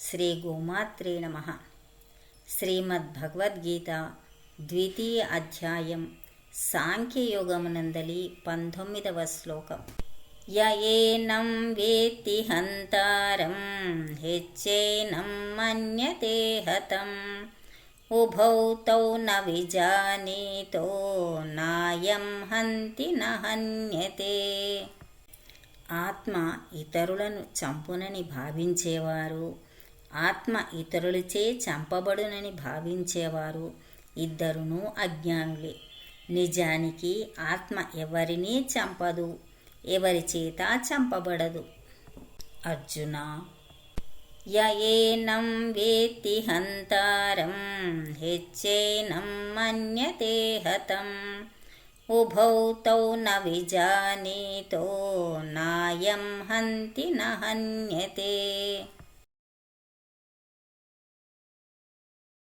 శ్రీ గోమాత్రే నమ. శ్రీమద్భగవద్గీత ద్వితీయ అధ్యాయం సాంఖ్యయోగమునందలి పంతొమ్మిదవ శ్లోకం. యయేనం వేత్తి హంతారం హెచ్చేనం మన్యతే హతం. ఉభౌ తౌ న విజానీతో నాయం హంతి నహన్యతే ఆత్మ ఇతరులను చంపునని భావించేవారు ఆత్మ ఇతరులచే చంపబడునని భావించేవారు ఇద్దరునూ అజ్ఞానులే. నిజానికి ఆత్మ ఎవరినీ చంపదు ఎవరి చేత చంపబడదు. అర్జున యయేనం వేత్తి హంతారం హెచ్చేనం మన్యతే హతం. ఉభౌ తౌ న విజానీతో నాయం హంతి న హన్యతే.